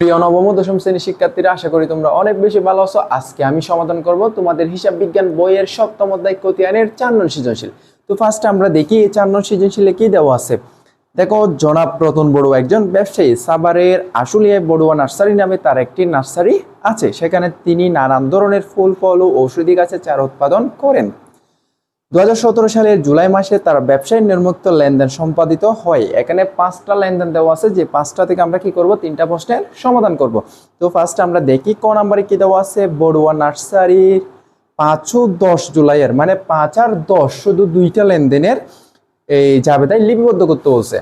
প্রিয় নবম দশম শ্রেণির শিক্ষার্থীরা, আশা করি তোমরা অনেক বেশি ভালো আছো। আজকে আমি সমাধান করব তোমাদের হিসাব বিজ্ঞান বইয়ের সপ্তম অধ্যায় কতিয়ানের চার নং সৃজনশীল। তো ফার্স্ট আমরা দেখি এই চার নং সৃজনশীলে কি দেওয়া আছে। দেখো, জনাব রতন বড়ুয়া একজন ব্যবসায়ী, সাভারের আশুলিয়ায় বড়ুয়া নার্সারি নামে তার একটি নার্সারি আছে। সেখানে তিনি নানান ধরনের ফুল, ফল ও ঔষধি গাছের চারা উৎপাদন করেন। দু হাজার সতেরো সালের জুলাই মাসে তার ব্যবসায়ী নির্মুক্ত লেনদেন সম্পাদিত হয়। এখানে পাঁচটা লেনদেন দেওয়া আছে। যে পাঁচটা থেকে আমরা কি করব? তিনটা প্রশ্নের সমাধান করব। তো ফার্স্ট আমরা দেখি ক নাম্বারে কি দেওয়া আছে? বড়ুয়া নার্সারির পাঁচ ও দশ জুলাইয়ের মানে পাঁচ আর দশ শুধু দুইটা লেনদেনের এই জাবেদায় লিপিবদ্ধ করতে বলছে।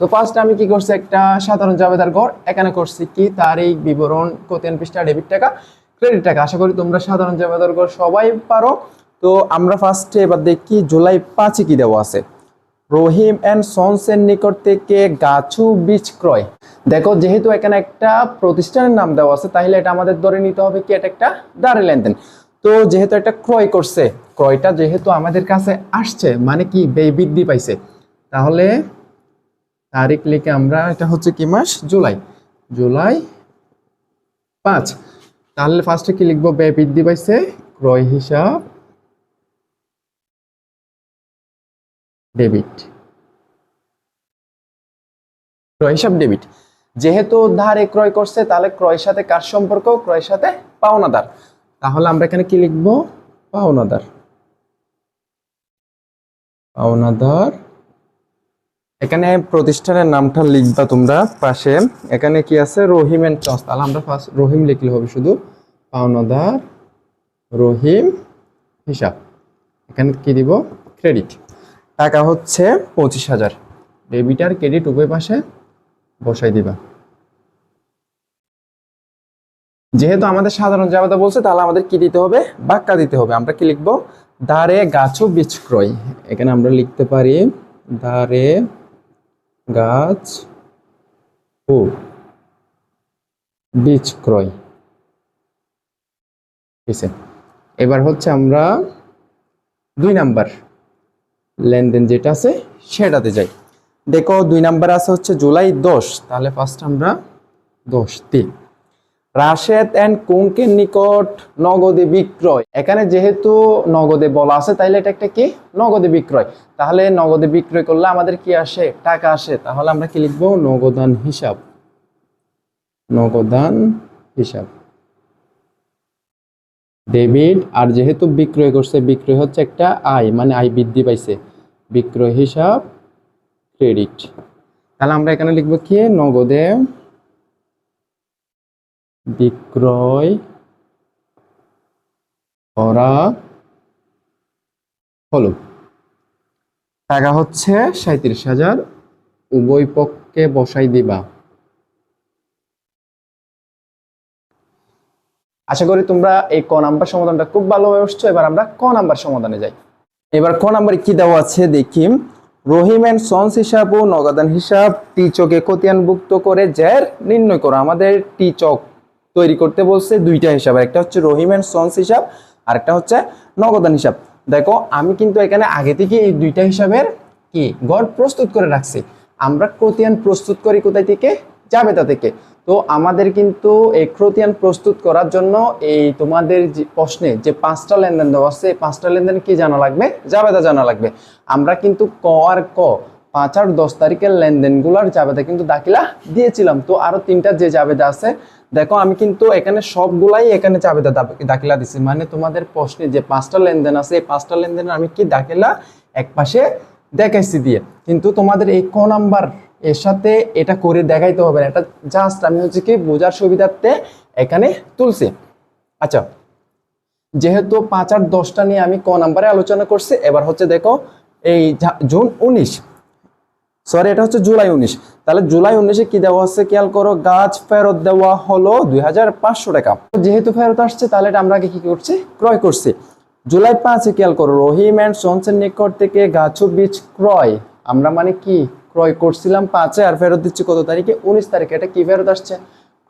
তো ফার্স্ট আমি কি করছি? একটা সাধারণ জাবেদার ঘর। এখানে করছি কি? তারিখ, বিবরণ কোতেন পৃষ্ঠা ডেবিট টাকা ক্রেডিট টাকা। আশা করি তোমরা সাধারণ জাবেদার ঘর সবাই পারো। তো আমরা ফার্স্টে এবার দেখি জুলাই পাঁচে কি দেওয়া আছে। রহিম অ্যান্ড সন্সের নিকট থেকে গাছু বীজ ক্রয়। দেখো, যেহেতু এখানে একটা প্রতিষ্ঠানের নাম দেওয়া আছে, তাহলে এটা আমাদের ধরে নিতে হবে কি, এটা একটা দাঁড়ে লেনদেন। তো যেহেতু এটা ক্রয় করছে, ক্রয়টা যেহেতু আমাদের কাছে আসছে মানে কি, ব্যয় বৃদ্ধি পাইছে, তাহলে তারিখ লিখে আমরা, এটা হচ্ছে কি মাস? জুলাই। জুলাই পাঁচ। তাহলে ফার্স্টে কি লিখব? ব্যয় বৃদ্ধি পাইছে, ক্রয় হিসাব ডেবিট। ক্রয় হিসাব ডেবিট। যেহেতু ধারে ক্রয় করছে, তাহলে ক্রয়ের সাথে কার সম্পর্ক? ক্রয়ের সাথে পাওনাদার। তাহলে আমরা এখানে কি লিখব? পাওনাদার। পাওনাদার। এখানে প্রতিষ্ঠানের নামটা লিখবা তোমরা পাশে। এখানে কি আছে? রহিম এন্ড চস তাহলে আমরা ফার্স্ট রহিম লিখলে হবে শুধু পাওনাদার, রহিম, হিসাব। এখানে কি দিব? ক্রেডিট। টাকা হচ্ছে পঁচিশ হাজার। ডেবিট আর ক্রেডিট উভয় পাশে বসাই দিবা। যেহেতু আমাদের সাধারণ জাবেদা বলছে, তাহলে আমাদের কি দিতে হবে? বাক্কা দিতে হবে। আমরা কি লিখব? দারে গাছ বীজ ক্রয় এখানে আমরা লিখতে পারি দারে গাছ ও বীজ ক্রয় এবার হচ্ছে আমরা দুই নাম্বার লেনদেন যেটা আছে, সেটাতে যাই। দেখো, দুই নাম্বার আছে হচ্ছে জুলাই দশ, তাহলে ফার্স্ট আমরা দশ, তিন। রাশেদ অ্যান্ড কুঙ্কের নিকট নগদে বিক্রয়। এখানে যেহেতু নগদে বলা আছে, তাইলে এটা একটা কি? নগদে বিক্রয়। তাহলে নগদে বিক্রয় করলে আমাদের কি আসে? টাকা আসে। তাহলে আমরা কি লিখব? নগদান হিসাব। নগদান হিসাব। ডেবিট আর যেহেতু বিক্রয় করছে, বিক্রয় হচ্ছে একটা আয় মানে আয় বৃদ্ধি পাইছে। বিক্রয় হিসাব ক্রেডিট তাহলে আমরা এখানে লিখব কি? নগদে বিক্রয় করা হলো। টাকা হচ্ছে সাঁত্রিশ হাজার, উভয় পক্ষে বসাই দিবা। আশা করি তোমরা এই ক নাম্বার সমাধানটা খুব ভালোভাবে বুঝছ। এবার আমরা ক নাম্বার সমাধানে যাই। এবার ক নাম্বারে কি দেওয়া আছে দেখি রহিম অ্যান্ড সন্স হিসাব ও নগদান হিসাব টি টিচকে খতিয়ানভুক্ত করে জের নির্ণয় করো। আমাদের টিচক তৈরি করতে বলছে দুইটা হিসাব। একটা হচ্ছে রহিম অ্যান্ড সন্স হিসাব আর একটা হচ্ছে নগদান হিসাব। দেখো, আমি কিন্তু এখানে আগে থেকে এই দুইটা হিসাবের কি গড় প্রস্তুত করে রাখছি। আমরা ক্রোতিয়ান প্রস্তুত করি কোথায় থেকে? যাবে তা থেকে। তো আমাদের কিন্তু এই ক্রোতিয়ান প্রস্তুত করার জন্য এই তোমাদের যে প্রশ্নে যে পাঁচটা লেনদেন দেওয়া আছে, এই পাঁচটা লেনদেন কি জানা লাগবে? জাবেদা জানা লাগবে। আমরা কিন্তু ক আর ক, পাঁচ আর দশ তারিখের লেনদেনগুলোর জাবেদা কিন্তু দাখিলা দিয়েছিলাম। তো আরও তিনটা যে জাবেদা আছে, দেখো আমি কিন্তু এখানে সবগুলাই এখানে চাবেদা দাখিলা দিছি। মানে তোমাদের প্রশ্নে যে পাঁচটা লেনদেন আছে, এই পাঁচটা লেনদেন আমি কি দাখিলা এক পাশে দেখাইছি দিয়ে। কিন্তু তোমাদের এই ক নাম্বার এর সাথে এটা করে দেখাইতে হবে না। এটা জাস্ট আমি হচ্ছে কি বোঝার সুবিধার্থে এখানে তুলছি। আচ্ছা যেহেতু পাঁচ আর দশটা নিয়ে আমি ক নাম্বারে আলোচনা করছি, এবার হচ্ছে দেখো এই জুন উনিশ। সরি এটা হচ্ছে জুলাই উনিশ। তাহলে জুলাই উনিশে কি দেওয়া হচ্ছে খেয়াল করো? গাছ ফেরত দেওয়া হলো দুই হাজার পাঁচশো টাকা। যেহেতু ফেরত আসছে, তাহলে এটা আমরা কি করছি? ক্রয় করছি। জুলাই পাঁচে খেয়াল করো, রহিম অ্যান্ড সন্সের নিকট থেকে গাছ বীজ ক্রয়। আমরা মানে কি? ক্রয় করছিলাম পাঁচে আর ফেরত দিচ্ছি কত তারিখে? উনিশ তারিখে। এটা কি ফেরত আসছে?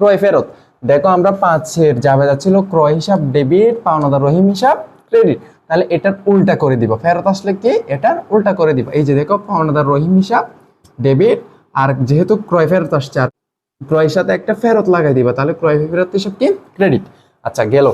ক্রয় ফেরত। দেখো, আমরা পাঁচের যাবে যাচ্ছিল ক্রয় হিসাব, ডেবিট, পাওনাদার রহিম হিসাব, ক্রেডিট। তাহলে এটার উল্টা করে দিব। ফেরত আসলে কি? এটার উল্টা করে দিব। এই যে দেখো, পাওনাদার রহিম হিসাব, ডেবিট, আর যেহেতু ক্রয় ফেরত আসছে, আর ক্রয়ের সাথে একটা ফেরত লাগাই দিবা, তাহলে ক্রয় ফেরত হিসাব কি? ক্রেডিট। আচ্ছা গেল।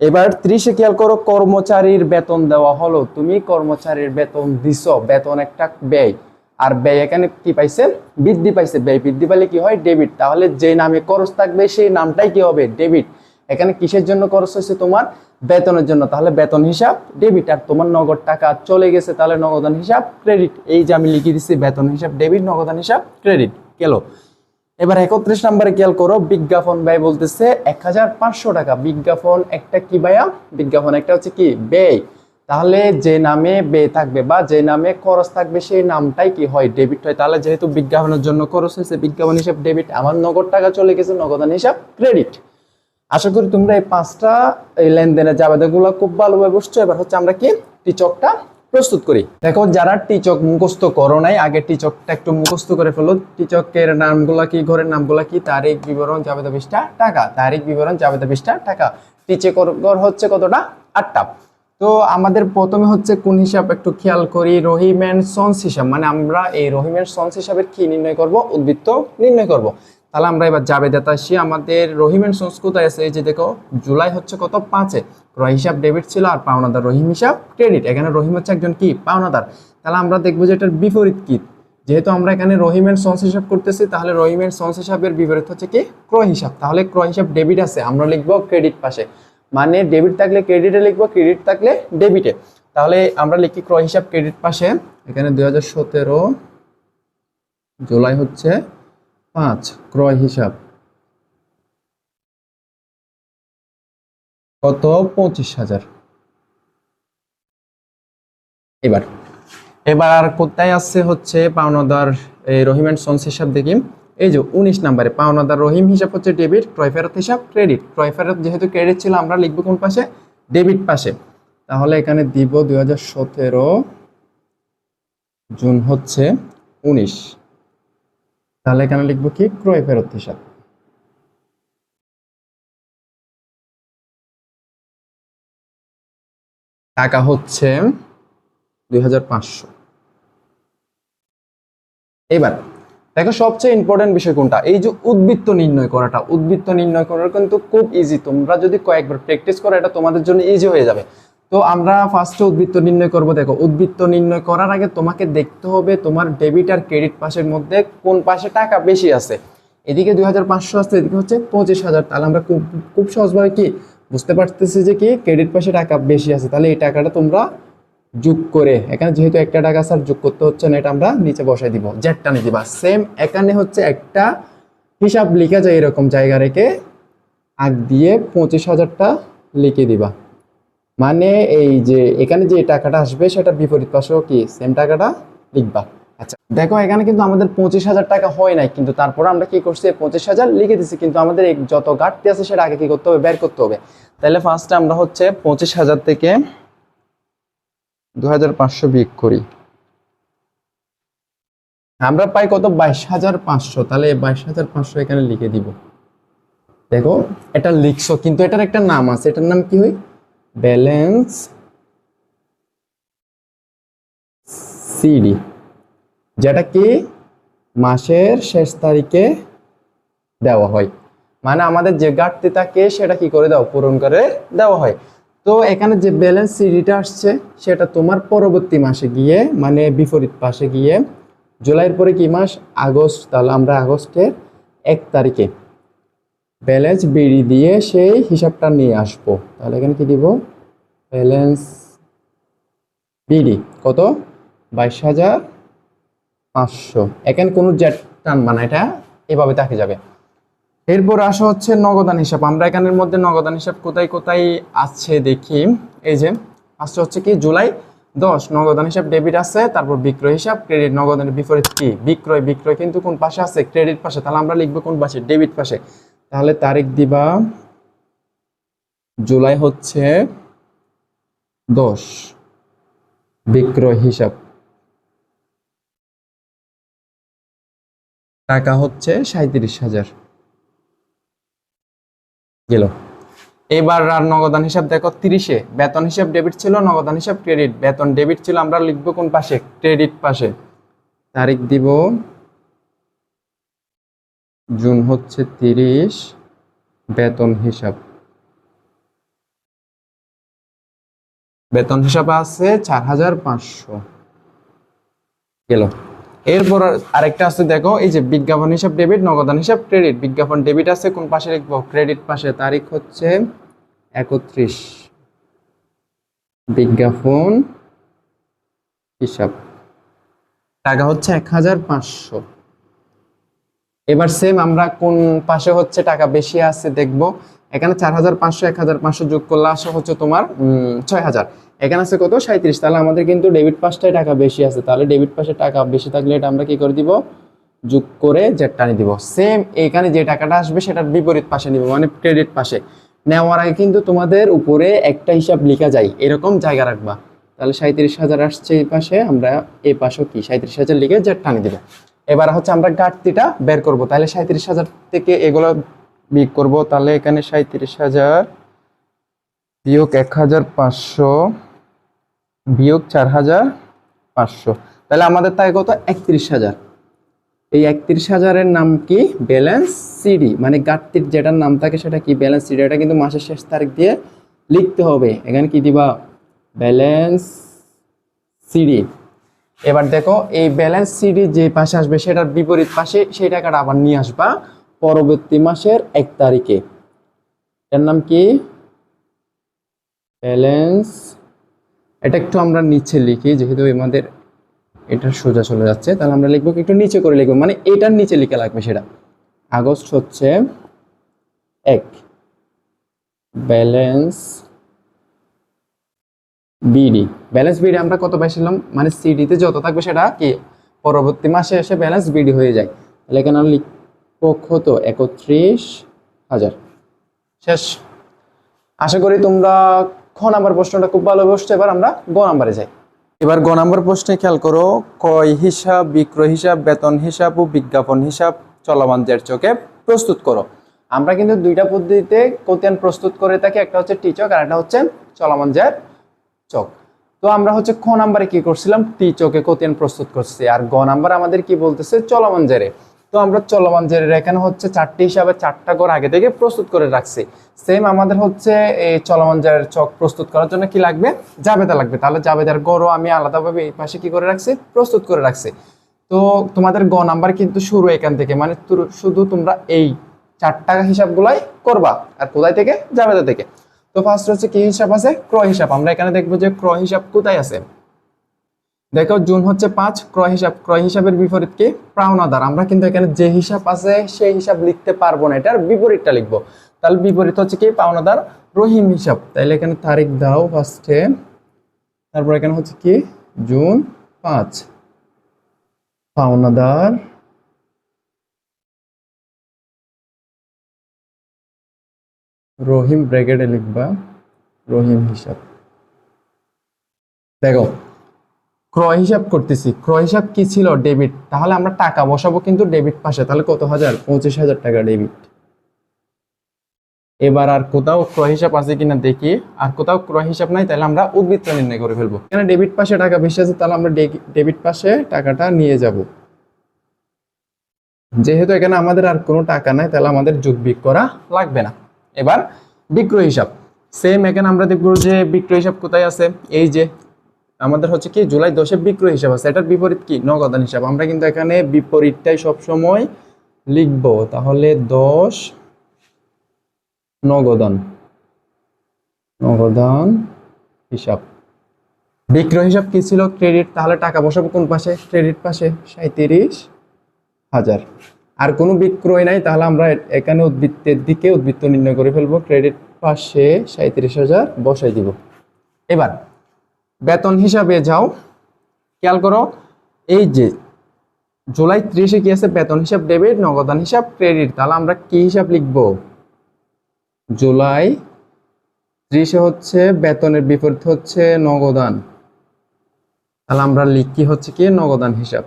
এবার ত্রিশে খেয়াল করো, কর্মচারীর বেতন দেওয়া হলো। তুমি কর্মচারীর বেতন দিছো, বেতন একটা ব্যয়। আর ব্যয় এখানে কি পাইছে? বৃদ্ধি পাইছে। ব্যয় বৃদ্ধি পাইলে কি হয়? ডেবিট তাহলে যে নামে খরচ থাকবে, সেই নামটাই কি হবে? ডেবিট এখানে কিসের জন্য খরচ হয়েছে তোমার? বেতনের জন্য। তাহলে বেতন হিসাব ডেবিট আর তোমার নগদ টাকা চলে গেছে, তাহলে নগদান হিসাব ক্রেডিট এই যে আমি লিখে দিচ্ছি বেতন হিসাব ডেবিট নগদান হিসাব ক্রেডিট গেল। এবার একত্রিশ নম্বরে খেয়াল করো, বিজ্ঞাপন ব্যয় বলতেছে এক হাজার পাঁচশো টাকা। বিজ্ঞাপন একটা কি ব্যয়া বিজ্ঞাপন একটা হচ্ছে কি? ব্যয়। তাহলে যে নামে বে থাকবে বা যে নামে খরচ থাকবে সেই নামটাই কি হয় ডেবিট হয়? তাহলে যেহেতু বিজ্ঞাপনের জন্য খরচ হয়েছে, বিজ্ঞাপন হিসাব ডেবিট আমার নগদ টাকা চলে গেছে, নগদান হিসাব ক্রেডিট আশা করি তোমরা এই পাঁচটা, এই লেনদেনের জাবেদাগুলো খুব ভালোভাবে বুঝছ। এবার হচ্ছে আমরা কি? টিচকটা প্রস্তুত করি। দেখো, যারা টিচক মুখস্থ করো নাই, আগে টিচকটা একটু মুখস্থ করে ফেলো। টিচকের নামগুলা কি, ঘরের নামগুলা কি? তারিখ, বিবরণ, জাবেদা বিশটা টাকা। তারিখ, বিবরণ, জাবেদা বিশটা টাকা। টিচেকর ঘর হচ্ছে কতটা? আটটা। তো আমাদের প্রথমে হচ্ছে কোন হিসাব একটু খেয়াল করি? রহিম অ্যান্ড সন্স হিসাব। মানে আমরা এই রহিম অ্যান্ড সন্স হিসাবের কি নির্ণয় করব? উদ্বৃত্ত নির্ণয় করব। তাহলে আমরা এবার যাবে দেতা আসি। আমাদের রহিম অ্যান্ড সন্স কোথায় আছে? এই যে দেখো, জুলাই হচ্ছে কত? পাঁচে। ক্রয় হিসাব ডেবিট ছিল আর পাওনাদার রহিম হিসাব ক্রেডিট। এখানে রহিম হচ্ছে একজন কি? পাওনাদার। তাহলে আমরা দেখব যে এটার বিপরীত কি? যেহেতু আমরা এখানে রহিম এন্ড সন্স হিসাব করতেছি, তাহলে রহিম এন্ড সন্স হিসাবের বিপরীত হচ্ছে কি? ক্রয় হিসাব। তাহলে ক্রয় হিসাব ডেবিট আছে। আমরা লিখব ক্রেডিট পাশে। মানে ডেবিট থাকলে ক্রেডিটে লিখব ক্রেডিট থাকলে ডেবিটে তাহলে আমরা লিখি ক্রয় হিসাব ক্রেডিট পাশে। এখানে দুই হাজার সতেরো জুলাই হচ্ছে পাঁচ, ক্রয় হিসাব। কত? পঁচিশ হাজার। এবার। এবার আর কোথায় আছে হচ্ছে পাওনাদার, এই রহিম অ্যান্ড সন্স হিসাব দেখি। এই যে উনিশ নাম্বারে পাওনাদার রহিম হিসাব হচ্ছে ডেবিট ক্রয় ফেরত হিসাব ক্রেডিট ক্রয় ফেরত যেহেতু ক্রেডিট ছিল, আমরা লিখব কোন পাশে? ডেবিট পাশে। তাহলে এখানে দিব দুই হাজার সতেরো জুন হচ্ছে উনিশ। তাহলে এখানে লিখব কি? ক্রয় ফেরত হিসাব। টাকা হচ্ছে দুই হাজার পাঁচশো। এবার দেখো, সবচেয়ে ইম্পর্টেন্ট বিষয় কোনটা? এই যে উদ্বৃত্ত নির্ণয় করাটা। উদ্বৃত্ত নির্ণয় করার কিন্তু খুব ইজি তোমরা যদি কয়েকবার প্র্যাকটিস করো, এটা তোমাদের জন্য ইজি হয়ে যাবে। তো আমরা ফার্স্টে উদ্বৃত্ত নির্ণয় করব। দেখো, উদ্বৃত্ত নির্ণয় করার আগে তোমাকে দেখতে হবে তোমার ডেবিট আর ক্রেডিট পাশের মধ্যে কোন পাশে টাকা বেশি আছে। এদিকে দুই হাজার পাঁচশো আসছে এদিকে হচ্ছে পঁচিশ হাজার। তাহলে আমরা খুব খুব সহজভাবে কি? বুঝতে পারতেছি যে কি ক্রেডিট পাশে টাকা বেশি আছে। তাহলে এই টাকাটা তোমরা যোগ করে। এখানে যেহেতু একটা টাকা স্যার যোগ করতে হচ্ছে না, এটা আমরা নিচে বসাই দিব জেটটা নিয়ে দিবা। সেম এখানে হচ্ছে একটা হিসাব লিখা যায় এরকম জায়গা রেখে আগ দিয়ে পঁচিশ হাজারটা লিখে দিবা। মানে এই যে এখানে যে টাকাটা আসবে সেটা বিপরীত পাশেও কি সেম টাকাটা লিখবা। আচ্ছা দেখো এখানে কিন্তু আমাদের পঁচিশ হাজার টাকা হয় নাই, কিন্তু তারপর আমরা কি করছি, পঁচিশ হাজার লিখে দিচ্ছি কিন্তু আমাদের যত ঘাটতি আছে সেটা আগে কি করতে হবে, বের করতে হবে। তাহলে ফার্স্টে আমরা হচ্ছে পঁচিশ হাজার থেকে দু হাজার পাঁচশো বিয়োগ করি। আমরা পাই কত? বাইশ হাজার পাঁচশো। তাহলে বাইশ হাজার পাঁচশো এখানে লিখে দিব। দেখো, এটা লিখছো, কিন্তু এটার একটা নাম আছে। এটার নাম কি হয়? ব্যালেন্স সিডি। যেটা কি? মাসের শেষ তারিখে দেওয়া হয়। মানে আমাদের যে ঘাটতি থাকে, সেটা কি করে দাও? পূরণ করে দেওয়া হয়। তো এখানে যে ব্যালেন্স সিডিটা আসছে, সেটা তোমার পরবর্তী মাসে গিয়ে মানে বিপরীত পাশে গিয়ে, জুলাইয়ের পরে কি মাস? আগস্ট, তাহলে আমরা আগস্টের এক তারিখে ব্যালেন্স বিডি দিয়ে সেই হিসাবটা নিয়ে আসব। তাহলে এখানে কি দিব? ব্যালেন্স বিডি কত? বাইশ হাজার পাঁচশো। এখানে কোনো জেট টানবা না, এটা এভাবে তাকে যাবে। এরপর আসা হচ্ছে নগদান হিসাব। আমরা এখানের মধ্যে নগদান হিসাব কোথায় কোথায় আছে দেখি। এই যে, আসছে হচ্ছে কি জুলাই দশ, নগদান হিসাব ডেবিট আছে, তারপর বিক্রয় হিসাব, ক্রেডিট, নগদানের বিপরীত কি? বিক্রয় বিক্রয় কিন্তু কোন পাশে আছে? ক্রেডিট পাশে। তাহলে আমরা লিখব কোন পাশে? ডেবিট পাশে। তাহলে তারিখ দিবা জুলাই হচ্ছে দশ, বিক্রয় হিসাব। টাকা হচ্ছে সাঁত্রিশ হাজার। গেল। এবার আর নগদান হিসাব দেখো, তিরিশে। বেতন হিসাব ডেবিট ছিল, নগদান হিসাব ক্রেডিট বেতন ডেবিট ছিল, আমরা লিখব কোন পাশে? ক্রেডিট পাশে। তারিখ দিব জুন হচ্ছে তিরিশ, বেতন হিসাব। বেতন হিসাবে আছে চার হাজার পাঁচশো। গেল। এরপর আরেকটা আছে, দেখো, এই যে বিজ্ঞাপন হিসাব ডেবিট নগদান হিসাব ক্রেডিট বিজ্ঞাপন ডেবিট আছে, কোন পাশে লিখব? ক্রেডিট পাশে, তারিখ হচ্ছে একত্রিশ। বিজ্ঞাপন হিসাব। টাকা হচ্ছে এক হাজার পাঁচশো। এবার সেম আমরা কোন পাশে হচ্ছে টাকা বেশি আছে দেখব। এখানে চার হাজার পাঁচশো, এক হাজার পাঁচশো যোগ করলে আসে হচ্ছে তোমার ছয় হাজার। এখানে আছে কত? সাঁত্রিশ তাহলে আমাদের কিন্তু ডেবিট পাশটায় টাকা বেশি আছে। তাহলে ডেবিট পাশে টাকা বেশি থাকলে এটা আমরা কি করে দিব? যোগ করে জেড টানি দিব। সেম এখানে যে টাকাটা আসবে সেটার বিপরীত পাশে নিব মানে ক্রেডিট পাশে নেওয়ার আগে কিন্তু তোমাদের উপরে একটা হিসাব লিখা যায়, এরকম জায়গা রাখবা। তাহলে সাঁত্রিশ হাজার আসছে এই পাশে, আমরা এ পাশেও কি? সাঁত্রিশ হাজার লিখে জেড টানি দিব। এবার হচ্ছে আমরা ঘাটতিটা বের করব। তাহলে সাঁত্রিশ হাজার থেকে এগুলো বিয়োগ করব, তাহলে এখানে সাঁত্রিশ হাজার বিয়োগ এক হাজার পাঁচশো, বিয়োগ চার হাজার পাঁচশো। তাহলে আমাদের তাই কত? একত্রিশ হাজার। এই একত্রিশ হাজারের নাম কি? ব্যালেন্স সিডি মানে ঘাটতির যেটার নাম থাকে সেটা কি? ব্যালেন্স সিডি, এটা কিন্তু মাসের শেষ তারিখ দিয়ে লিখতে হবে। এখানে কি দিবা? ব্যালেন্স সিডি। এবার দেখো, এই ব্যালেন্স সিডি যে পাশে আসবে, সেটার বিপরীত পাশে সেই টাকাটা আবার নিয়ে আসবা। পরবর্তী মাসের এক তারিখে। এর নাম কি? ব্যালেন্স। এটা একটু আমরা নিচে লিখি, যেহেতু আমাদের এটা সোজা চলে যাচ্ছে, তাহলে আমরা লিখব একটু নিচে করে লিখব। মানে এটার নিচে লিখে লাগবে সেটা। আগস্ট হচ্ছে এক। Balance BD. ব্যালেন্স বিডি আমরা কত পাইছিলাম? মানে সিডিতে যত থাকবে সেটা কি, পরবর্তী মাসে এসে ব্যালেন্স বিডি হয়ে যায়। তাহলে এখানে আমরা কত একত্রিশ হাজার। শেষ। আশা করি তোমরা খ নাম্বার প্রশ্নটা খুব ভালো বসছে, এবার আমরা গ নাম্বারে যাই। এবার গ নাম্বার প্রশ্নে খেয়াল করো, কয় হিসাব, বিক্রয় হিসাব, বেতন হিসাব ও বিজ্ঞাপন হিসাব চলমান জের চোখে প্রস্তুত করো। আমরা কিন্তু দুইটা পদ্ধতিতে কোতিয়ান প্রস্তুত করে থাকি, একটা হচ্ছে টিচক আর একটা হচ্ছে চলমান জের চক তো আমরা হচ্ছে খ নাম্বারে কি করছিলাম? টি চকে কোতিয়ান প্রস্তুত করছি। আর গ নাম্বার আমাদের কি বলতেছে? চলমান জেরে। তো আমরা চলমান জেরের এখানে হচ্ছে চারটি হিসাবে চারটা ঘর আগে থেকে প্রস্তুত করে রাখছি। সেম আমাদের হচ্ছে এই চলমান জেরের চক প্রস্তুত করার জন্য কি লাগবে? জাবেদা লাগবে। তাহলে জাবেদার গড়ও আমি আলাদাভাবে এই পাশে কি করে রাখছি? প্রস্তুত করে রাখছি। তো তোমাদের গ নাম্বার কিন্তু শুরু এখান থেকে মানে শুধু তোমরা এই চারটা হিসাবগুলাই করবা, আর কোথায় থেকে? জাবেদা থেকে। তো ফার্স্ট হচ্ছে কি হিসাব আছে? ক্রয় হিসাব। আমরা এখানে দেখব যে ক্রয় হিসাব কোথায় আছে। দেখো, জুন হচ্ছে পাঁচ, ক্রয় হিসাব। ক্রয় হিসাবের বিপরীত কি? পাওনাদার। আমরা কিন্তু এখানে যে হিসাব আছে, সেই হিসাব লিখতে পারব না। এটার বিপরীতটা লিখব। তাহলে বিপরীত হচ্ছে কি? পাওনাদার রহিম হিসাব। তাইলে এখানে তারিখ দাও ফার্স্টে তারপর এখানে হচ্ছে কি? জুন পাঁচ। পাওনাদার রহিম ব্র্যাকেটে লিখবা রহিম হিসাব। দেখো ক্রয় হিসাব করতেছি। ক্রয় হিসাব কি ছিল? ডেবিট তাহলে আমরা টাকা বসাবো কিন্তু ডেবিট পাশে। তাহলে কত হাজার? পঁচিশ হাজার টাকা ডেবিট এবার আর কোথাও ক্রয় হিসাব আছে কিনা দেখি। আর কোথাও ক্রয় হিসাব নাই, তাহলে আমরা উদ্বৃত্ত নির্ণয় করে ফেলব। এখানে ডেবিট পাশে টাকা বেশি আছে, তাহলে আমরা ডেবিট পাশে টাকাটা নিয়ে যাব। যেহেতু এখানে আমাদের আর কোনো টাকা নাই, তাহলে আমাদের যোগ বিয়োগ করা লাগবে না। এবার বিক্রয় হিসাব। সেম এখানে আমরা দেখব যে বিক্রয় হিসাব কোথায় আছে? এই যে আমাদের হচ্ছে কি, জুলাই দশে বিক্রয় হিসাব আছে। এটার বিপরীত কি? নগদান হিসাব। আমরা কিন্তু এখানে বিপরীতটাই সব সময় লিখব। তাহলে দশ নগদান নগদান হিসাব। বিক্রয় হিসাব কি ছিল? ক্রেডিট। তাহলে টাকা বসাবো কোন পাশে? ক্রেডিট পাশে। সাঁত্রিশ হাজার। আর কোনো বিক্রয় নাই, তাহলে আমরা এখানে উদ্বৃত্তের দিকে উদ্বৃত্ত নির্ণয় করে ফেলব। ক্রেডিট পাশে সাঁত্রিশ হাজার বসাই দিব। এবার বেতন হিসাবে যাও। খেয়াল করো, এই যে জুলাই ত্রিশে কি আছে? বেতন হিসাব ডেবিট নগদান হিসাব ক্রেডিট তাহলে আমরা কি হিসাব লিখব? জুলাই ত্রিশে হচ্ছে বেতনের বিপরীত হচ্ছে নগদান। তাহলে আমরা লিখি হচ্ছে কি? নগদান হিসাব।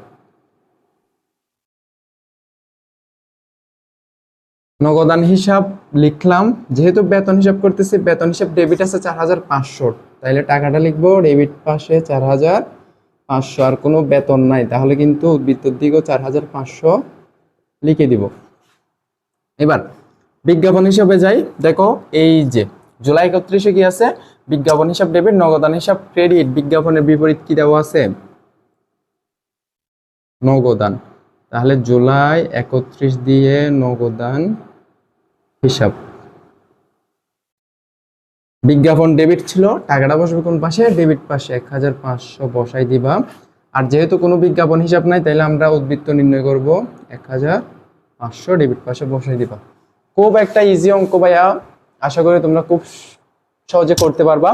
নগদান হিসাব লিখলাম, যেহেতু বেতন হিসাব করতেছি, বেতন হিসাব ডেবিট আছে চার হাজার পাঁচশো। তাইলে টাকাটা লিখব ডেবিট পাশে চার হাজার পাঁচশো, আর কোনো বেতন নাই। তাহলে কিন্তু উদ্বৃত্তর দিকেও চার হাজার পাঁচশো লিখে দিব। এবার, বিজ্ঞাপন হিসাবে যাই। দেখো, এই যে, জুলাই একত্রিশে কি আছে? বিজ্ঞাপন হিসাব ডেবিট নগদান হিসাব ক্রেডিট বিজ্ঞাপনের বিপরীত কি দেওয়া আছে? নগদান। তাহলে জুলাই একত্রিশ দিয়ে নগদান হিসাব। বিজ্ঞাপন ডেবিট ছিল, টাকাটা বসবে কোন পাশে? ডেবিট পাশে এক হাজার পাঁচশো বসাই দিবা। আর যেহেতু কোনো বিজ্ঞাপন হিসাব নাই তাহলে আমরা উদ্বৃত্ত নির্ণয় করব, এক হাজার পাঁচশো ডেবিট পাশে বসাই দিবা। খুব একটা ইজি অঙ্ক ভাইয়া। আশা করি তোমরা খুব সহজে করতে পারবা।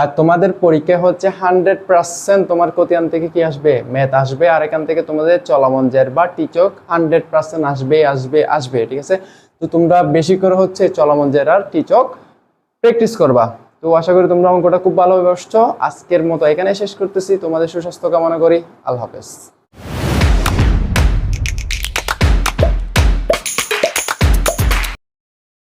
আর তোমাদের পরীক্ষা হচ্ছে হান্ড্রেড পার্সেন্ট তোমার কোতিয়ান থেকে কি আসবে? ম্যাথ আসবে, আর এখান থেকে তোমাদের চলমান জের বা টিচক হান্ড্রেড পার্সেন্ট আসবে আসবে আসবে, ঠিক আছে? তো তোমরা বেশি করে হচ্ছে চলমান জের আর টিচক প্র্যাকটিস করবা। তো আশা করি তোমরা অঙ্কটা খুব ভালোভাবে বসছো আজকের মতো এখানে শেষ করতেছি। তোমাদের সুস্বাস্থ্য কামনা করি। আল্লাহ হাফেজ।